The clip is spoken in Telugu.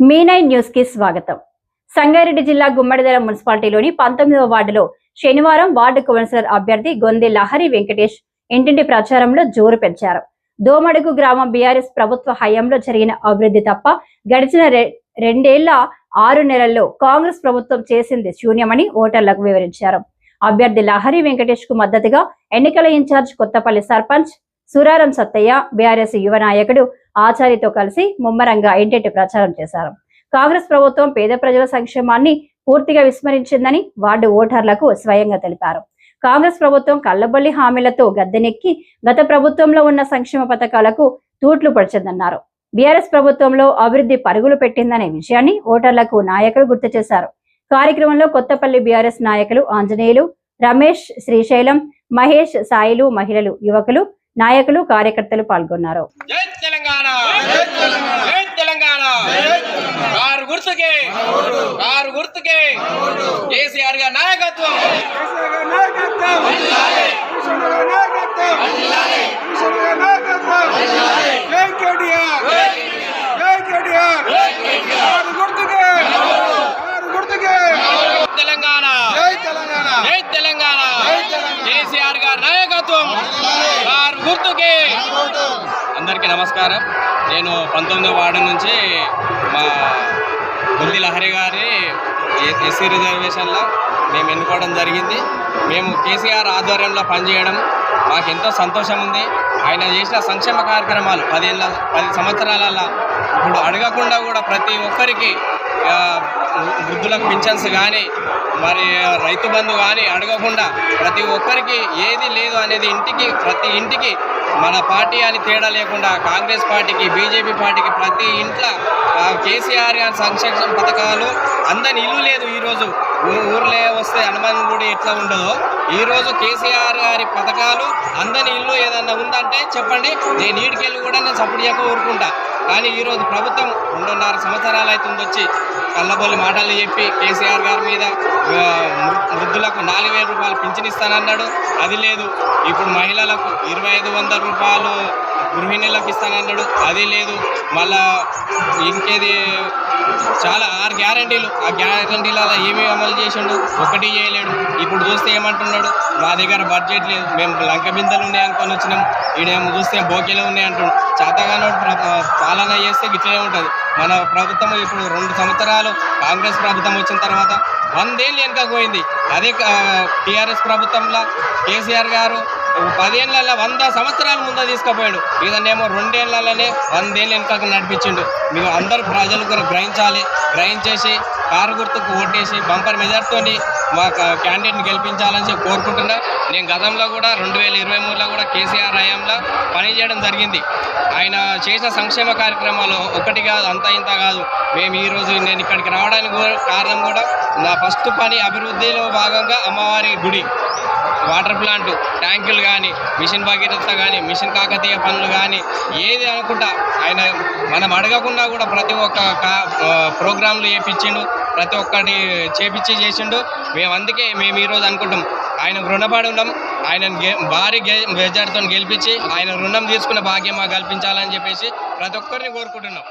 మీ నైన్ న్యూస్కి స్వాగతం. సంగారెడ్డి జిల్లా గుమ్మడిదల మున్సిపాలిటీలోని పంతొమ్మిదవ వార్డులో శనివారం వార్డు కౌన్సిలర్ అభ్యర్థి గొంది లహరి వెంకటేష్ ఇంటింటి ప్రచారంలో జోరు పెంచారు. దోమడుగు గ్రామం బీఆర్ఎస్ ప్రభుత్వ హయాంలో జరిగిన అభివృద్ధి తప్ప గడిచిన రె- రెండేళ్ళ ఆరు నెలల్లో కాంగ్రెస్ ప్రభుత్వం చేసింది శూన్యమని ఓటర్లకు వివరించారు. అభ్యర్థి లహరి వెంకటేష్కు మద్దతుగా ఎన్నికల in charge Kothapalli sarpanch Suraram Sattaiah BRS యువ నాయకుడు ఆచారితో కలిసి ముమ్మరంగా ఇంటింటి ప్రచారం చేశారు. కాంగ్రెస్ ప్రభుత్వం పేద ప్రజల సంక్షేమాన్ని పూర్తిగా విస్మరించిందని వార్డు ఓటర్లకు స్వయంగా తెలిపారు. కాంగ్రెస్ ప్రభుత్వం కళ్ళబొల్లి హామీలతో గద్దెనెక్కి గత ప్రభుత్వంలో ఉన్న సంక్షేమ పథకాలకు తూట్లు పడిచిందన్నారు. బీఆర్ఎస్ ప్రభుత్వంలో అభివృద్ధి పరుగులు పెట్టిందనే విషయాన్ని ఓటర్లకు నాయకులు గుర్తు చేశారు. కార్యక్రమంలో కొత్తపల్లి బీఆర్ఎస్ నాయకులు ఆంజనేయులు రమేష్ శ్రీశైలం మహేష్ సాయిలు మహిళలు యువకులు నాయకులు కార్యకర్తలు పాల్గొన్నారు. జై తెలంగాణ జై తెలంగాణ కారు గుర్తుకే కారు గుర్తుకే కేసీఆర్ గారి నాయకత్వం తెలంగాణ జై తెలంగాణ కేసీఆర్ గారి నాయకత్వం కారు గుర్తుకే అందరికీ నమస్కారం. నేను పంతొమ్మిదో వార్డు నుంచి మా బుల్లి లహరి గారి ఏ- ఎస్సీ రిజర్వేషన్లో మేము ఎన్నుకోవడం జరిగింది. మేము కేసీఆర్ ఆధ్వర్యంలో పనిచేయడం మాకు ఎంతో సంతోషం ఉంది. ఆయన చేసిన సంక్షేమ కార్యక్రమాలు పదేళ్ళ పది సంవత్సరాలలో ఇప్పుడు అడగకుండా కూడా ప్రతి ఒక్కరికి ఆ, పింఛన్స్ కానీ మరి రైతు బంధు కానీ అడగకుండా ప్రతి ఒక్కరికి ఏది లేదు అనేది ఇంటికి ప్రతి ఇంటికి మన పార్టీ అని తేడా లేకుండా కాంగ్రెస్ పార్టీకి బీజేపీ పార్టీకి ప్రతి ఇంట్లో కేసీఆర్ గారి సంక్షేమ పథకాలు అందని ఇల్లు లేదు ఈరోజు. ఊర్లే వస్తే హనుమాన్ గుడి ఎట్లా ఉండదో. ఈరోజు కేసీఆర్ గారి పథకాలు అందని ఇల్లు ఏదన్నా ఉందంటే చెప్పండి. నేను ఈడికెళ్ళి కూడా నేను సపోర్ట్ చేయక ఊరుకుంటా. కానీ ఈరోజు ప్రభుత్వం రెండున్నర సంవత్సరాలు అవుతుంది వచ్చి కళ్ళబొల్లి మాటలు చెప్పి కేసీఆర్ గారి మీద వృద్ధులకు నాలుగు వేల రూపాయలు పింఛన్ ఇస్తానన్నాడు. అది లేదు. ఇప్పుడు మహిళలకు ఇరవై ఐదు వందల రూపాయలు గృహిణీలకు ఇస్తానన్నాడు అది లేదు. మళ్ళా ఇంకేది చాలా ఆరు గ్యారంటీలు. ఆ గ్యారంటీలలో ఏమీ అమలు చేసిండు. ఒకటి చేయలేడు. ఇప్పుడు చూస్తే ఏమంటున్నాడు? మా దగ్గర బడ్జెట్ లేదు. మేము లంక బిందెలు ఉన్నాయి అనుకొని వచ్చినాం. ఈడేమో చూస్తే బోకేలు ఉన్నాయి అంటుండు. చేతగానో పాలన చేస్తే గిట్లనే ఉంటుంది. మన ప్రభుత్వం ఇప్పుడు రెండు సంవత్సరాలు కాంగ్రెస్ ప్రభుత్వం వచ్చిన తర్వాత వందేళ్ళు వెనుక పోయింది. అదే టీఆర్ఎస్ ప్రభుత్వంలో కేసీఆర్ గారు పదేళ్ళ వంద సంవత్సరాల ముందు తీసుకుపోయాడు. ఇదన్నేమో రెండేళ్ళలోనే వందేళ్ళు వెనుకకు నడిపించిండు. మీరు అందరు ప్రజలు కూడా గ్రహించాలి. గ్రహించేసి కారు గుర్తుకు ఓటేసి బంపర్ మెజార్టీతో మా క్యాండిడేట్ని గెలిపించాలని చెప్పి కోరుకుంటున్నా. నేను గతంలో కూడా రెండు వేల ఇరవై మూడులో కూడా కేసీఆర్ హయాంలో పనిచేయడం జరిగింది. ఆయన చేసిన సంక్షేమ కార్యక్రమాలు ఒకటి కాదు అంత ఇంత కాదు. మేము ఈరోజు నేను ఇక్కడికి రావడానికి కూడా కారణం కూడా నా ఫస్ట్ పని అభివృద్ధిలో భాగంగా అమ్మవారి గుడి. వాటర్ ప్లాంట్ ట్యాంకులు కానీ మిషన్ భగీరథ కానీ మిషన్ కాకతీయ పనులు కానీ ఏది అనుకుంటా ఆయన మనం అడగకుండా కూడా ప్రతి ఒక్క కా ప్రోగ్రాంలు చేపించిండు ప్రతి ఒక్కటి చేపించి చేసిండు. మేము అందుకే మేము ఈరోజు అనుకుంటాం ఆయన రుణపడి ఉన్నాం ఆయన భారీ మెజార్టీతో గెలిపించి ఆయన రుణం తీసుకున్న భాగ్యం మాకు కల్పించాలని చెప్పేసి ప్రతి ఒక్కరిని కోరుకుంటున్నాం.